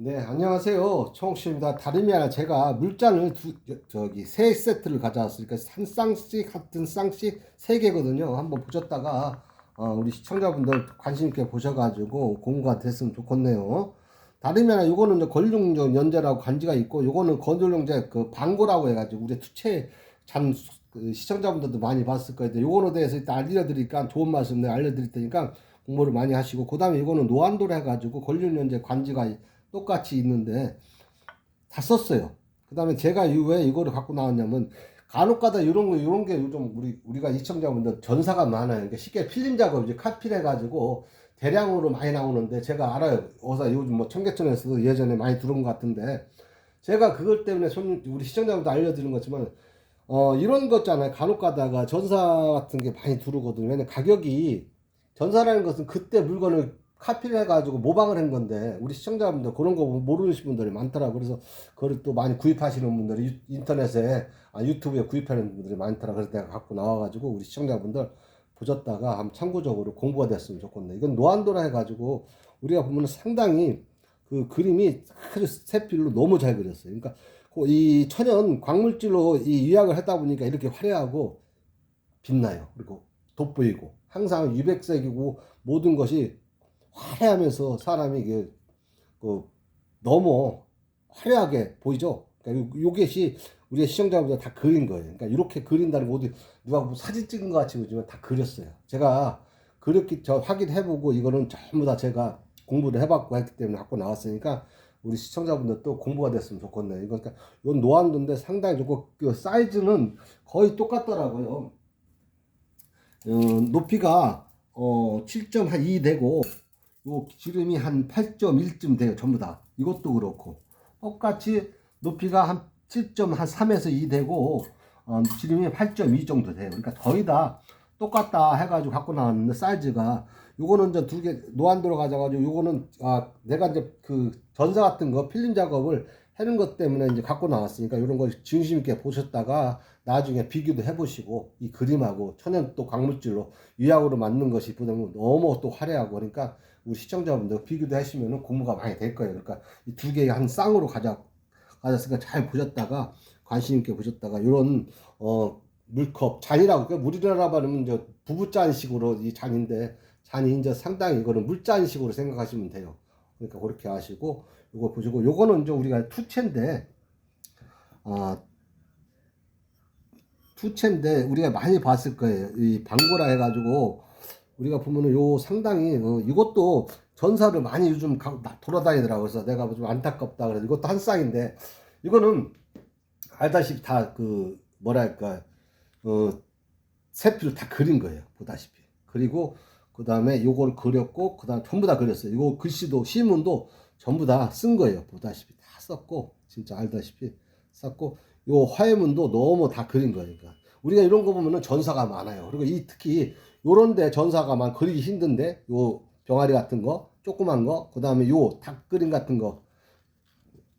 네, 안녕하세요. 청옥씨입니다. 다름이 아니라 제가 물잔을 두, 저기 세 세트를 가져왔으니까 한 쌍씩 같은 쌍씩 세 개거든요. 한번 보셨다가 어, 우리 시청자분들 관심 있게 보셔가지고 공부가 됐으면 좋겠네요. 다름이 아니라 요거는 권룡 연재라고 간지가 있고 요거는 권룡제 그 방고라고 해가지고 우리 투체 참그 시청자분들도 많이 봤을 거예요. 요거에 대해서 일단 알려드리니까 좋은 말씀 내가 알려드릴 테니까 공부를 많이 하시고 그 다음에 이거는 노안도를 해가지고 권룡 연재 관지가 똑같이 있는데 다 썼어요. 그 다음에 제가 왜 이거를 갖고 나왔냐면 간혹가다 이런 거 이런 게 요즘 우리 우리가 시청자분들 전사가 많아요. 그러니까 쉽게 필름 작업 이제 카피를 해가지고 대량으로 많이 나오는데 제가 알아요. 어서 요즘 뭐 청계천에서도 예전에 많이 들은 것 같은데 제가 그것 때문에 손님 우리 시청자분들 알려드리는 거지만 어 이런 거 있잖아요. 간혹가다가 전사 같은 게 많이 들어오거든요. 왜냐 가격이 전사라는 것은 그때 물건을 카피를 해가지고 모방을 한 건데 우리 시청자분들 그런 거 모르시는 분들이 많더라고 그래서 그걸 또 많이 구입하시는 분들이 유- 인터넷에 아, 유튜브에 구입하는 분들이 많더라. 그래서 내가 갖고 나와가지고 우리 시청자분들 보셨다가 한번 참고적으로 공부가 됐으면 좋겠네. 이건 노안도라 해가지고 우리가 보면 상당히 그 그림이 새필로 너무 잘 그렸어요. 그러니까 그이 천연 광물질로 이 유약을 하다 보니까 이렇게 화려하고 빛나요. 그리고 돋보이고 항상 유백색이고 모든 것이 화려하면서 사람이 이게 그 너무 화려하게 보이죠. 그러니까 요- 요것이 우리 시청자분들 다 그린 거예요. 그러니까 이렇게 그린다는 거 어디 누가 뭐 사진 찍은 것 같이 보지만 다 그렸어요. 제가 그렇게 저 확인해보고 이거는 전부 다 제가 공부를 해봤고 했기 때문에 갖고 나왔으니까 우리 시청자분들 또 공부가 됐으면 좋겠네요. 이거 그러니까 이건 노안도인데 상당히 좋고 그 사이즈는 거의 똑같더라고요. 어, 높이가 어, 7.2 되고 요 지름이 한 8.1쯤 돼요. 전부 다. 이것도 그렇고. 똑같이 높이가 한 7.3에서 2 되고 어, 지름이 8.2 정도 돼요. 그러니까 거의 다 똑같다 해가지고 갖고 나왔는데 사이즈가 요거는 이제 두 개 노안 들어가져가지고 요거는 아 내가 이제 그 전사 같은 거 필름 작업을 해는 것 때문에 이제 갖고 나왔으니까 이런 걸 진심 있게 보셨다가 나중에 비교도 해보시고 이 그림하고 천연 또 광물질로 유약으로 만든 것이 보면 너무 또 화려하고 그러니까 우리 시청자분들 비교도 하시면은 공부가 많이 될 거예요. 그러니까 이 두개한 쌍으로 가져 가졌으니까 잘 보셨다가 관심 있게 보셨다가 이런 어 물컵 잔이라고 그러니까 우리나라 말하면 이제 부부잔식으로 이 잔인데 잔이 이제 상당히 이거는 물잔식으로 생각하시면 돼요. 그러니까 그렇게 하시고 이거 보시고 요거는 이제 우리가 투체인데 아 투체인데 우리가 많이 봤을 거예요. 이 방고라 해가지고 우리가 보면은 요 상당히 어, 이것도 전사를 많이 요즘 돌아다니더라고요. 그래서 내가 좀 안타깝다 그래서 이것도 한 쌍인데 이거는 알다시피 다 그 뭐랄까 어 세필을 다 그린 거예요. 보다시피 그리고 그 다음에 요걸 그렸고 그 다음 전부 다 그렸어요. 이거 글씨도 시문도 전부 다 쓴 거예요. 보다시피 다 썼고 진짜 알다시피 썼고 요 화해문도 너무 다 그린 거니까 우리가 이런 거 보면은 전사가 많아요. 그리고 이 특히 요런데 전사가 만 그리기 힘든데 요 병아리 같은 거 조그만 거 그다음에 요 닭 그림 같은 거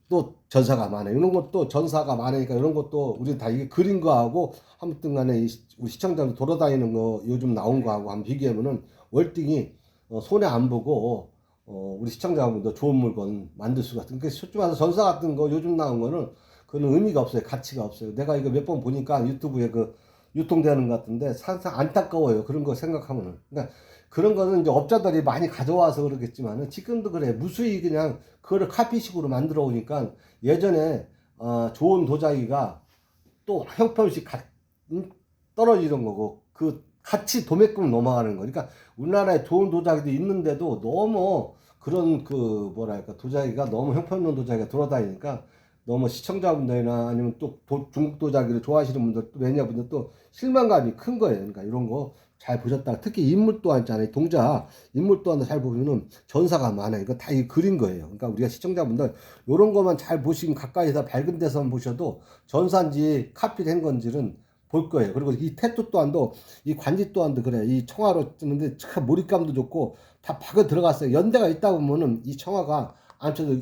또 전사가 많아요. 이런 것도 전사가 많으니까 이런 것도 우리 다 이게 그린 거하고 아무튼 간에 우리 시청자들 돌아다니는 거 요즘 나온 거하고 한번 비교하면은 월등히 어, 손해 안 보고 어, 우리 시청자분도 좋은 물건 만들 수가 있어요. 그러니까 솔직히 전사 같은 거 요즘 나온 거는 그는 의미가 없어요. 가치가 없어요. 내가 이거 몇 번 보니까 유튜브에 그 유통되는 것 같은데 항상 안타까워요. 그런 거 생각하면은. 그러니까 그런 거는 이제 업자들이 많이 가져와서 그러겠지만은 지금도 그래. 무수히 그냥 그거를 카피식으로 만들어 오니까 예전에 어, 좋은 도자기가 또 형편없이 가, 음, 떨어지는 거고 그 같이 도매금 넘어가는 거. 그러니까 우리나라에 좋은 도자기도 있는데도 너무 그런 그 뭐랄까 도자기가 너무 형편없는 도자기가 돌아다니니까 너무 시청자분들이나 아니면 또 도- 중국 도자기를 좋아하시는 분들 또 매니아분들 또 실망감이 큰 거예요. 그러니까 이런 거 잘 보셨다. 특히 인물 또한 있잖아요. 동자 인물 또한 잘 보면은 전사가 많아요. 이거 다 이 그린 거예요. 그러니까 우리가 시청자분들 이런 거만 잘 보시면 가까이서 밝은 데서만 보셔도 전사인지 카피된 건지는 볼 거예요. 그리고 이 태토 또한도 이 관지 또한도 그래. 이 청화로 뜨는데 참 몰입감도 좋고 다 박아 들어갔어요. 연대가 있다 보면은 이 청화가 안쳐도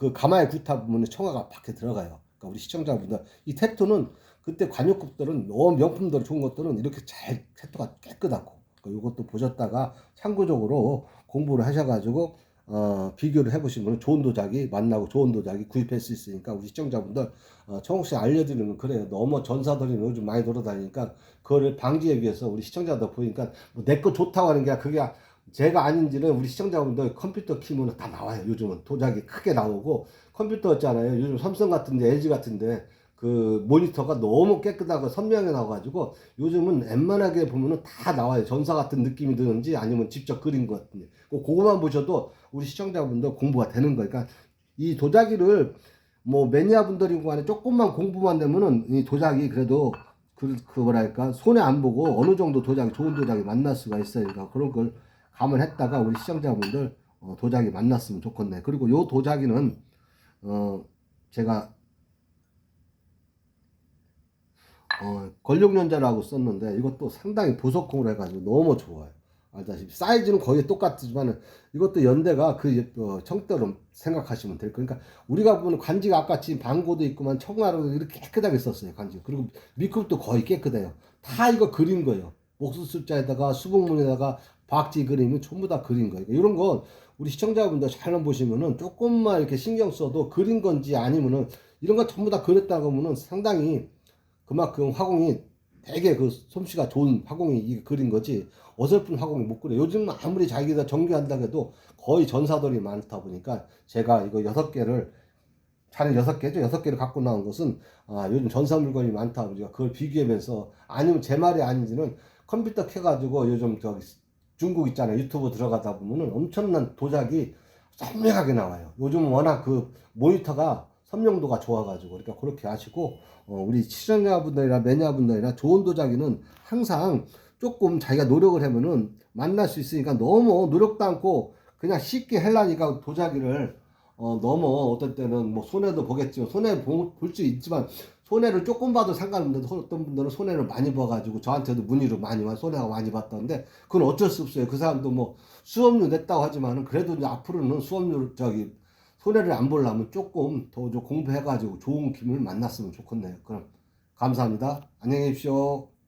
그 가마에 굽다 보면 청화가 밖에 들어가요. 그러니까 우리 시청자분들 이 태토는 그때 관역급들은 너무 명품들 좋은 것들은 이렇게 잘 태토가 깨끗하고 그러니까 이것도 보셨다가 참고적으로 공부를 하셔가지고 어, 비교를 해보시면 좋은 도자기 만나고 좋은 도자기 구입할 수 있으니까 우리 시청자분들 어, 청욱 씨 알려드리는 건 그래요. 너무 전사들이 요즘 많이 돌아다니니까 그거를 방지하기 위해서 우리 시청자들 보니까 뭐 내 거 좋다고 하는 게 그게 제가 아닌지는 우리 시청자분들 컴퓨터 키면 다 나와요. 요즘은 도자기 크게 나오고 컴퓨터 있잖아요. 요즘 삼성 같은데 LG 같은데 그 모니터가 너무 깨끗하고 선명해 나와가지고 요즘은 웬만하게 보면은 다 나와요. 전사 같은 느낌이 드는지 아니면 직접 그린 것 같은데 그 그거만 보셔도 우리 시청자분들 공부가 되는 거예요. 그러니까 이 도자기를 뭐 매니아분들이고 간에 조금만 공부만 되면은 이 도자기 그래도 그, 그 뭐랄까 손에 안 보고 어느 정도 도자기 좋은 도자기 만날 수가 있어요. 그러니까 그런 걸 감안했다가 우리 시청자분들 어, 도자기 만났으면 좋겠네. 그리고 요 도자기는 어 제가 어, 권력연자라고 썼는데 이것도 상당히 보석콩으로 해가지고 너무 좋아요. 알다시피 사이즈는 거의 똑같지만 이것도 연대가 그 어, 청대로 생각하시면 될 거예요. 그러니까 우리가 보는 관지가 아까 지금 방고도 있구만 청아로 이렇게 깨끗하게 썼어요. 관지. 그리고 미컵도 거의 깨끗해요. 다 이거 그린 거예요. 목수 숫자에다가 수복문에다가 박지 그림이 전부 다 그린 거예요. 이런 건 우리 시청자분들 잘 보시면은 조금만 이렇게 신경 써도 그린 건지 아니면은 이런 거 전부 다 그렸다고 하면은 상당히 그만큼 화공이 되게 그 솜씨가 좋은 화공이 그린 거지 어설픈 화공이 못 그려. 요즘 아무리 자기가 정교한다고 해도 거의 전사들이 많다 보니까 제가 이거 여섯 개를 차례 여섯 개죠. 여섯 개를 갖고 나온 것은 아, 요즘 전사 물건이 많다 보니까 그걸 비교하면서 아니면 제 말이 아닌지는 컴퓨터 켜가지고 요즘 저기 중국 있잖아요. 유튜브 들어가다 보면은 엄청난 도자기 선명하게 나와요. 요즘 워낙 그 모니터가 선명도가 좋아가지고 그러니까 그렇게 하시고 어, 우리 시청자분들이나 매니아분들이나 좋은 도자기는 항상 조금 자기가 노력을 하면은 만날 수 있으니까 너무 노력도 않고 그냥 쉽게 하려니까 도자기를 어, 너무 어떨 때는 뭐 손해도 보겠지만 손해 볼 수 있지만 손해를 조금 봐도 상관없는데 어떤 분들은 손해를 많이 봐가지고 저한테도 문의로 많이 와 손해가 많이 봤던데 그건 어쩔 수 없어요. 그 사람도 뭐 수업료 냈다고 하지만은 그래도 이제 앞으로는 수업료 저기 손해를 안 보려면 조금 더좀 공부해가지고 좋은 기물 만났으면 좋겠네요. 그럼 감사합니다. 안녕히 계십시오.